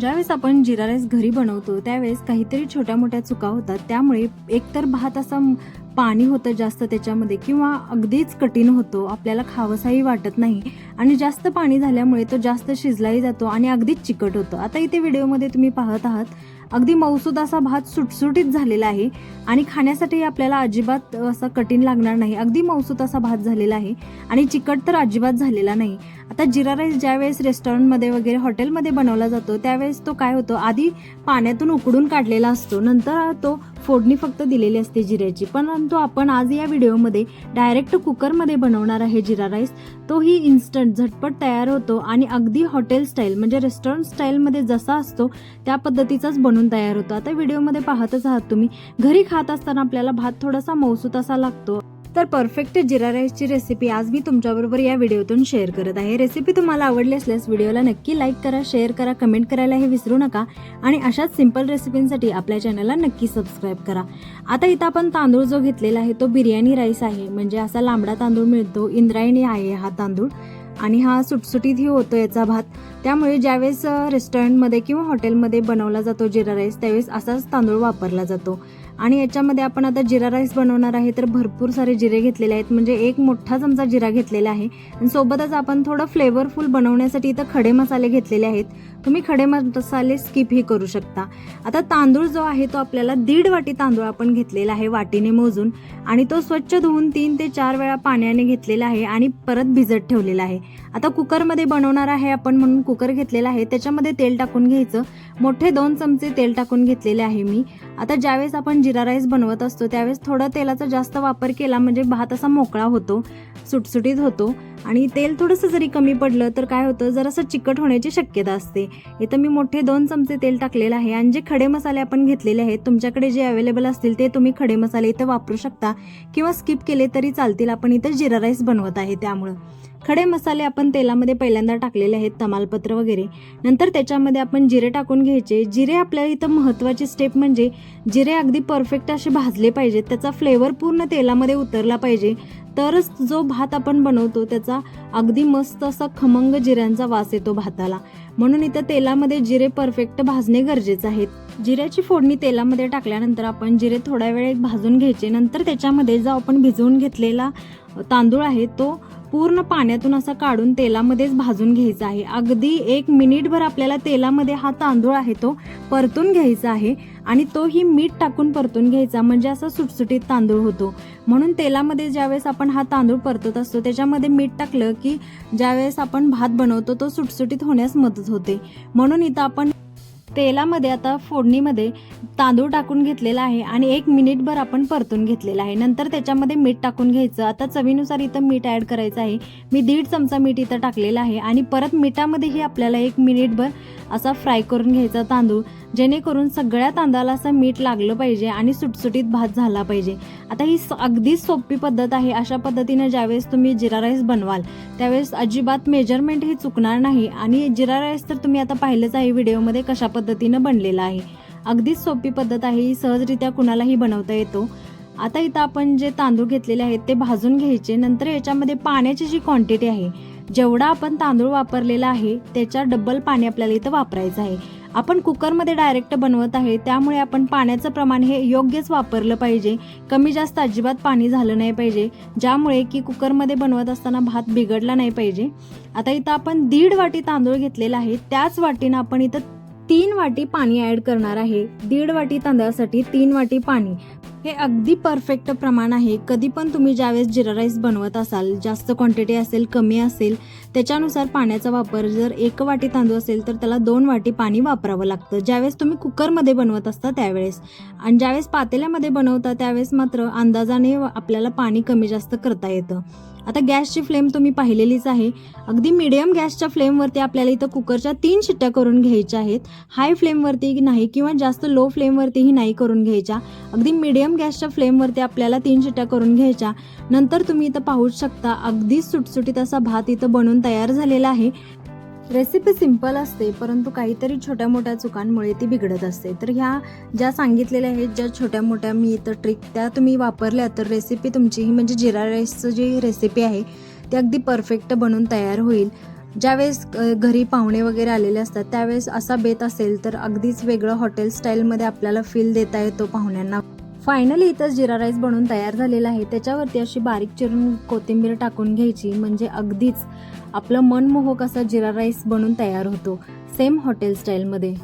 ज्यावेळेस आपण जिरा राईस घरी बनवतो त्यावेळेस काहीतरी छोट्या मोठ्या चुका होतात. त्यामुळे एकतर भात असा पाणी होतं जास्त त्याच्यामध्ये किंवा अगदीच कठीण होतो आपल्याला खावंसाही वाटत नाही. आणि जास्त पाणी झाल्यामुळे तो जास्त शिजलाही जातो आणि अगदीच चिकट होतो. आता इथे व्हिडिओमध्ये तुम्ही पाहत आहात अगदी मौसूद असा भात सुटसुटीत झालेला आहे आणि खाण्यासाठी आपल्याला अजिबात असं कठीण लागणार नाही. अगदी मौसूद असा भात झालेला आहे आणि चिकट तर अजिबात झालेला नाही. आता जिरा राईस ज्यावेळेस रेस्टॉरंटमध्ये वगैरे हॉटेलमध्ये बनवला जातो त्यावेळेस तो काय होतो? आधी पाण्यातून उकडून काढलेला असतो. नंतर तो फोडणी फक्त दिलेली असते जिऱ्याची. परंतु आपण आज या व्हिडिओमध्ये डायरेक्ट कुकरमध्ये बनवणार आहे जिरा राईस. तोही इन्स्टंट झटपट तयार होतो आणि अगदी हॉटेल स्टाईल म्हणजे रेस्टॉरंट स्टाईलमध्ये जसा असतो त्या पद्धतीचाच बनून तयार होतो. आता व्हिडिओमध्ये पाहतच आहात तुम्ही. घरी खात असताना आपल्याला भात थोडासा मौसूत असा लागतो. तर परफेक्ट जिरा राईसची रेसिपी आज मी तुमच्याबरोबर या व्हिडिओतून शेअर करत आहे. रेसिपी तुम्हाला आवडली असल्यास व्हिडिओला नक्की लाईक करा शेअर करा कमेंट करायला हे विसरू नका. आणि अशाच सिंपल रेसिपींसाठी आपल्या चॅनलला नक्की सबस्क्राईब करा. आता इथं आपण तांदूळ जो घेतलेला आहे तो बिर्याणी राईस आहे. म्हणजे असा लांबडा तांदूळ मिळतो. इंद्रायणी आहे हा तांदूळ. आणि हा सुटसुटीतही होतो याचा भात. त्यामुळे ज्यावेळेस रेस्टॉरंटमध्ये किंवा हॉटेलमध्ये बनवला जातो जिरा राईस त्यावेळेस असाच तांदूळ वापरला जातो. आणि याच्यामध्ये आपण आता जिरा राईस बनवणार आहे तर भरपूर सारे जिरे घेतलेले आहेत. म्हणजे एक मोठा चमचा जिरा घेतलेला आहे. आणि सोबतच आपण थोडं फ्लेवरफुल बनवण्यासाठी इथं खडे मसाले घेतलेले आहेत. तुम्ही खडे मसाले स्किपही करू शकता. आता तांदूळ जो आहे तो आपल्याला दीड वाटी तांदूळ आपण घेतलेला आहे वाटीने मोजून. आणि तो स्वच्छ धुवून तीन ते चार वेळा पाण्याने घेतलेला आहे आणि परत भिजत ठेवलेला आहे. आता कुकरमध्ये बनवणार आहे आपण म्हणून कुकर घेतलेला आहे. त्याच्यामध्ये तेल टाकून घ्यायचं. मोठे दोन चमचे तेल टाकून घेतलेले आहे मी. आता ज्यावेळेस आपण जिरा राईस बनवत असतो त्यावेळेस थोडं तेलाचा जास्त वापर केला म्हणजे भात असा मोकळा होतो सुटसुटीत होतो. आणि तेल थोडंसं जरी कमी पडलं तर काय होतं जरासं चिकट होण्याची शक्यता असते. इथं मी मोठे दोन चमचे तेल टाकलेलं आहे आणि जे खडे मसाले आपण घेतलेले आहेत तुमच्याकडे जे अवेलेबल असतील ते तुम्ही खडे मसाले इथं वापरू शकता किंवा स्किप केले तरी चालतील. आपण इथं जिरा राईस बनवत आहे त्यामुळं. खडे मसाले आपण तेलामध्ये पहिल्यांदा टाकलेले आहेत तमालपत्र वगैरे. नंतर त्याच्यामध्ये आपण जिरे टाकून घ्यायचे. जिरे आपल्याला इथं महत्त्वाची स्टेप म्हणजे जिरे अगदी परफेक्ट असे भाजले पाहिजेत. त्याचा फ्लेवर पूर्ण तेलामध्ये उतरला पाहिजे. तरच जो भात आपण बनवतो त्याचा अगदी मस्त असा खमंग जिऱ्यांचा वास येतो भाताला. म्हणून इथं तेलामध्ये जिरे परफेक्ट भाजणे गरजेचं आहे. जिऱ्याची फोडणी तेलामध्ये टाकल्यानंतर आपण जिरे थोड्या वेळ भाजून घ्यायचे. नंतर त्याच्यामध्ये जो आपण भिजवून घेतलेला तांदूळ आहे तो पूर्ण पाण्यातून असा काढून तेलामध्येच भाजून घ्यायचा आहे. अगदी एक मिनिटभर आपल्याला तेलामध्ये हा तांदूळ आहे तो परतून घ्यायचा आहे. आणि तोही मीठ टाकून परतून घ्यायचा. म्हणजे असा सुटसुटीत तांदूळ होतो. म्हणून तेलामध्ये ज्यावेळेस आपण हा तांदूळ परतत असतो त्याच्यामध्ये मीठ टाकलं की ज्यावेळेस आपण भात बनवतो तो सुटसुटीत होण्यास मदत होते. म्हणून इथं आपण तेलामध्ये आता फोडणीमध्ये तांदूळ टाकून घेतलेला आहे आणि एक मिनिटभर आपण परतून घेतलेला आहे. नंतर त्याच्यामध्ये मीठ टाकून घ्यायचं. आता चवीनुसार इथं मीठ ॲड करायचं आहे. मी दीड चमचा मीठ इथं टाकलेला आहे आणि परत मिठामध्येही आपल्याला एक मिनिटभर असा फ्राय करून घ्यायचा तांदूळ. जेणेकरून सगळ्या तांदळाला असं मीठ लागलं पाहिजे आणि सुटसुटीत भात झाला पाहिजे. आता ही स- अगदीच सोपी पद्धत आहे. अशा पद्धतीनं ज्यावेळेस तुम्ही जिरा राईस बनवाल त्यावेळेस अजिबात मेजरमेंट ही चुकणार नाही. आणि जिरा राईस तर तुम्ही आता पाहिलंच आहे व्हिडिओमध्ये कशा पद्धतीनं बनलेला आहे. अगदीच सोपी पद्धत आहे. ही सहजरित्या कुणालाही बनवता येतो. आता इथं आपण जे तांदूळ घेतलेले आहेत ते भाजून घ्यायचे. नंतर याच्यामध्ये पाण्याची जी क्वांटिटी आहे जेवढा आपण तांदूळ वापरलेला आहे त्याच्या डबल पाणी आपल्याला इथं वापरायचं आहे. आपण कुकरमध्ये डायरेक्ट बनवत आहे त्यामुळे आपण पाण्याचं प्रमाण हे योग्यच वापरलं पाहिजे. कमी जास्त अजिबात पाणी झालं नाही पाहिजे ज्यामुळे की कुकरमध्ये बनवत असताना भात बिघडला नाही पाहिजे. आता इथं आपण दीड वाटी तांदूळ घेतलेला आहे त्याच वाटीनं आपण इथं तीन वाटी पाणी ॲड करणार आहे. दीड वाटी तांदळासाठी तीन वाटी पाणी. हे अगदी परफेक्ट प्रमाण आहे. कधी पण तुम्ही ज्यावेळेस जिरा राईस बनवत असाल जास्त क्वांटिटी असेल कमी असेल त्याच्यानुसार पाण्याचा वापर जर एक वाटी तांदूळ असेल तर त्याला दोन वाटी पाणी वापरावं लागतं. ज्यावेळेस तुम्ही कुकरमध्ये बनवत असता त्यावेळेस. आणि ज्यावेळेस पातेल्यामध्ये बनवता त्यावेळेस मात्र अंदाजाने आपल्याला पाणी कमी जास्त करता येतं. आता गॅसची फ्लेम तुम्ही पाहिलेलीच आहे. अगदी मिडियम गॅसच्या फ्लेमवरती आपल्याला इथं कुकरच्या तीन शिट्ट्या करून घ्यायच्या आहेत. हाय फ्लेमवरती नाही किंवा जास्त लो फ्लेमवरतीही नाही करून घ्यायच्या. अगदी मिडियम गॅसच्या फ्लेमवरती आपल्याला तीन शिट्ट्या करून घ्यायच्या. नंतर तुम्ही इथं पाहू शकता अगदी सुटसुटीत असा भात इथं बनून तयार झालेला आहे. रेसिपी सिंपल असते परंतु काहीतरी छोट्या मोठ्या चुकांमुळे ती बिघडत असते. तर ह्या ज्या सांगितलेल्या आहेत ज्या छोट्या मोठ्या मी इथं ट्रिक त्या तुम्ही वापरल्या तर रेसिपी तुमची ही म्हणजे जिरा राईसचं जी रेसिपी आहे ती अगदी परफेक्ट बनून तयार होईल. ज्यावेळेस घरी पाहुणे वगैरे आलेले असतात त्यावेळेस असा बेत असेल तर अगदीच वेगळं हॉटेल स्टाईलमध्ये आपल्याला फील देता येतो पाहुण्यांना. फायनली इथंच जिरा राईस बनवून तयार झालेला आहे. त्याच्यावरती अशी बारीक चिरून कोथिंबीर टाकून घ्यायची. म्हणजे अगदीच आपलं मनमोहक असा जिरा राईस बनून तयार होतो. सेम हॉटेल स्टाईलमध्ये